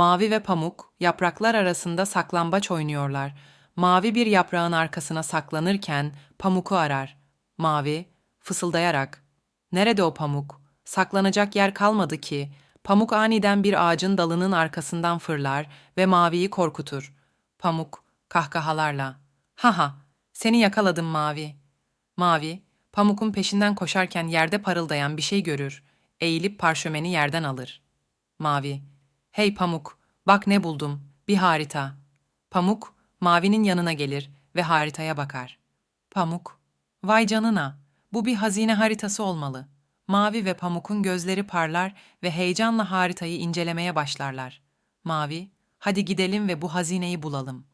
Mavi ve Pamuk yapraklar arasında saklambaç oynuyorlar. Mavi bir yaprağın arkasına saklanırken Pamuk'u arar. Mavi fısıldayarak "Nerede o Pamuk? Saklanacak yer kalmadı ki." Pamuk aniden bir ağacın dalının arkasından fırlar ve Mavi'yi korkutur. Pamuk kahkahalarla "Haha, seni yakaladım Mavi." Mavi, Pamuk'un peşinden koşarken yerde parıldayan bir şey görür. Eğilip parşömeni yerden alır. Mavi, hey Pamuk, bak ne buldum, bir harita. Pamuk, Mavi'nin yanına gelir ve haritaya bakar. Pamuk, vay canına, bu bir hazine haritası olmalı. Mavi ve Pamuk'un gözleri parlar ve heyecanla haritayı incelemeye başlarlar. Mavi, hadi gidelim ve bu hazineyi bulalım.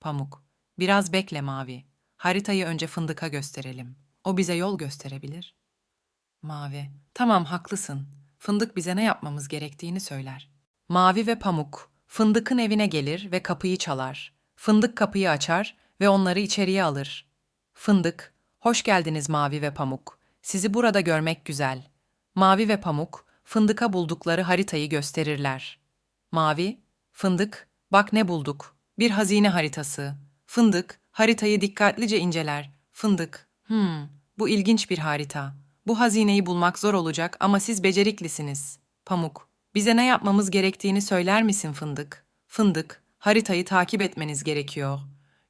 Pamuk, biraz bekle Mavi. Haritayı önce Fındık'a gösterelim. O bize yol gösterebilir. Mavi, tamam haklısın. Fındık bize ne yapmamız gerektiğini söyler. Mavi ve Pamuk, Fındık'ın evine gelir ve kapıyı çalar. Fındık kapıyı açar ve onları içeriye alır. Fındık, hoş geldiniz Mavi ve Pamuk. Sizi burada görmek güzel. Mavi ve Pamuk, Fındık'a buldukları haritayı gösterirler. Mavi, Fındık, bak ne bulduk. Bir hazine haritası. Fındık, haritayı dikkatlice inceler. Fındık, hmm, bu ilginç bir harita. Bu hazineyi bulmak zor olacak ama siz beceriklisiniz. Pamuk, bize ne yapmamız gerektiğini söyler misin Fındık? Fındık, haritayı takip etmeniz gerekiyor.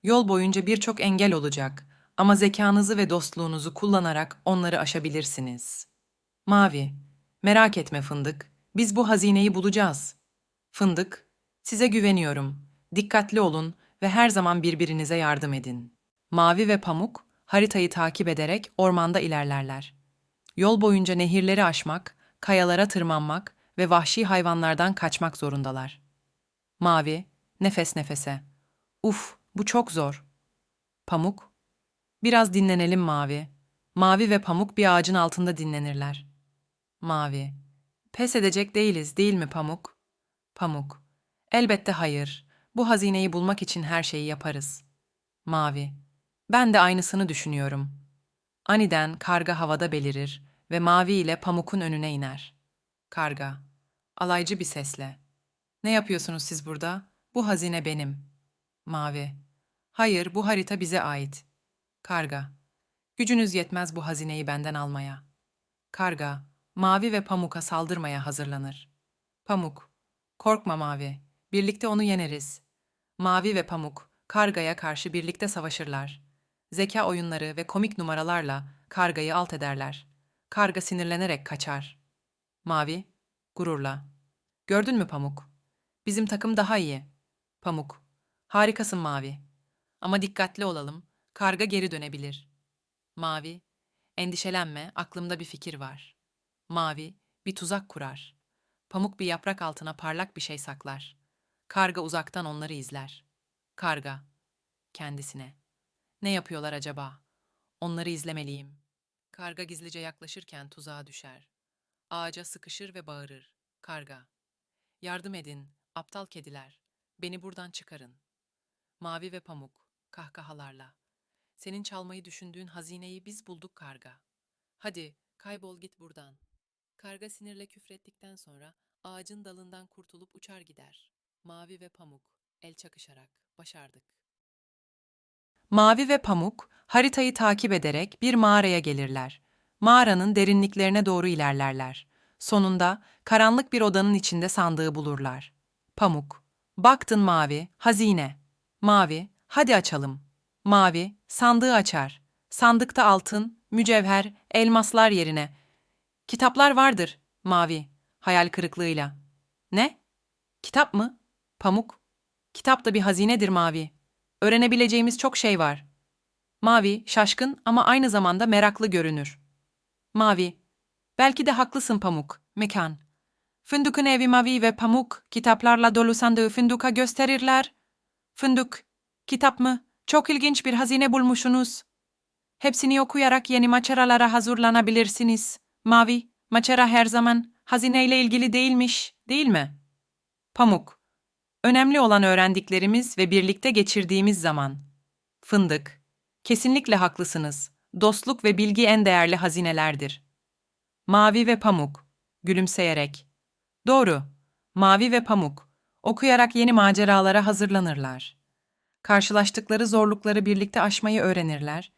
Yol boyunca birçok engel olacak ama zekanızı ve dostluğunuzu kullanarak onları aşabilirsiniz. Mavi, merak etme Fındık, biz bu hazineyi bulacağız. Fındık, size güveniyorum. Dikkatli olun ve her zaman birbirinize yardım edin. Mavi ve Pamuk haritayı takip ederek ormanda ilerlerler. Yol boyunca nehirleri aşmak, kayalara tırmanmak ve vahşi hayvanlardan kaçmak zorundalar. Mavi, nefes nefese. Uf, bu çok zor. Pamuk, biraz dinlenelim Mavi. Mavi ve Pamuk bir ağacın altında dinlenirler. Mavi, pes edecek değiliz değil mi Pamuk? Pamuk, elbette hayır. Bu hazineyi bulmak için her şeyi yaparız. Mavi, ben de aynısını düşünüyorum. Aniden karga havada belirir ve Mavi ile Pamuk'un önüne iner. Karga, alaycı bir sesle. Ne yapıyorsunuz siz burada? Bu hazine benim. Mavi, hayır bu harita bize ait. Karga, gücünüz yetmez bu hazineyi benden almaya. Karga, Mavi ve Pamuk'a saldırmaya hazırlanır. Pamuk, korkma Mavi, birlikte onu yeneriz. Mavi ve Pamuk, Karga'ya karşı birlikte savaşırlar. Zeka oyunları ve komik numaralarla Karga'yı alt ederler. Karga sinirlenerek kaçar. Mavi, gururla. Gördün mü Pamuk? Bizim takım daha iyi. Pamuk, harikasın Mavi. Ama dikkatli olalım, karga geri dönebilir. Mavi, endişelenme, aklımda bir fikir var. Mavi, bir tuzak kurar. Pamuk bir yaprak altına parlak bir şey saklar. Karga uzaktan onları izler. Karga, kendisine. Ne yapıyorlar acaba? Onları izlemeliyim. Karga gizlice yaklaşırken tuzağa düşer. Ağaca sıkışır ve bağırır. Karga, yardım edin, aptal kediler. Beni buradan çıkarın. Mavi ve Pamuk, kahkahalarla. Senin çalmayı düşündüğün hazineyi biz bulduk karga. Hadi, kaybol git buradan. Karga sinirle küfrettikten sonra ağacın dalından kurtulup uçar gider. Mavi ve Pamuk el çakışarak başardık. Mavi ve Pamuk haritayı takip ederek bir mağaraya gelirler. Mağaranın derinliklerine doğru ilerlerler. Sonunda karanlık bir odanın içinde sandığı bulurlar. Pamuk, baktın Mavi, hazine. Mavi, hadi açalım. Mavi, sandığı açar. Sandıkta altın, mücevher, elmaslar yerine. Kitaplar vardır, Mavi, hayal kırıklığıyla. Ne? Kitap mı? Pamuk, kitap da bir hazinedir Mavi. Öğrenebileceğimiz çok şey var. Mavi, şaşkın ama aynı zamanda meraklı görünür. Mavi, belki de haklısın Pamuk, mekan. Fındık'ın evi Mavi ve Pamuk kitaplarla dolu sandığı Fındık'a gösterirler. Fındık, kitap mı? Çok ilginç bir hazine bulmuşsunuz. Hepsini okuyarak yeni maçaralara hazırlanabilirsiniz. Mavi, maçara her zaman hazineyle ilgili değilmiş, değil mi? Pamuk, önemli olan öğrendiklerimiz ve birlikte geçirdiğimiz zaman. Fındık, kesinlikle haklısınız. Dostluk ve bilgi en değerli hazinelerdir. Mavi ve Pamuk, gülümseyerek. Doğru, Mavi ve Pamuk. Okuyarak yeni maceralara hazırlanırlar. Karşılaştıkları zorlukları birlikte aşmayı öğrenirler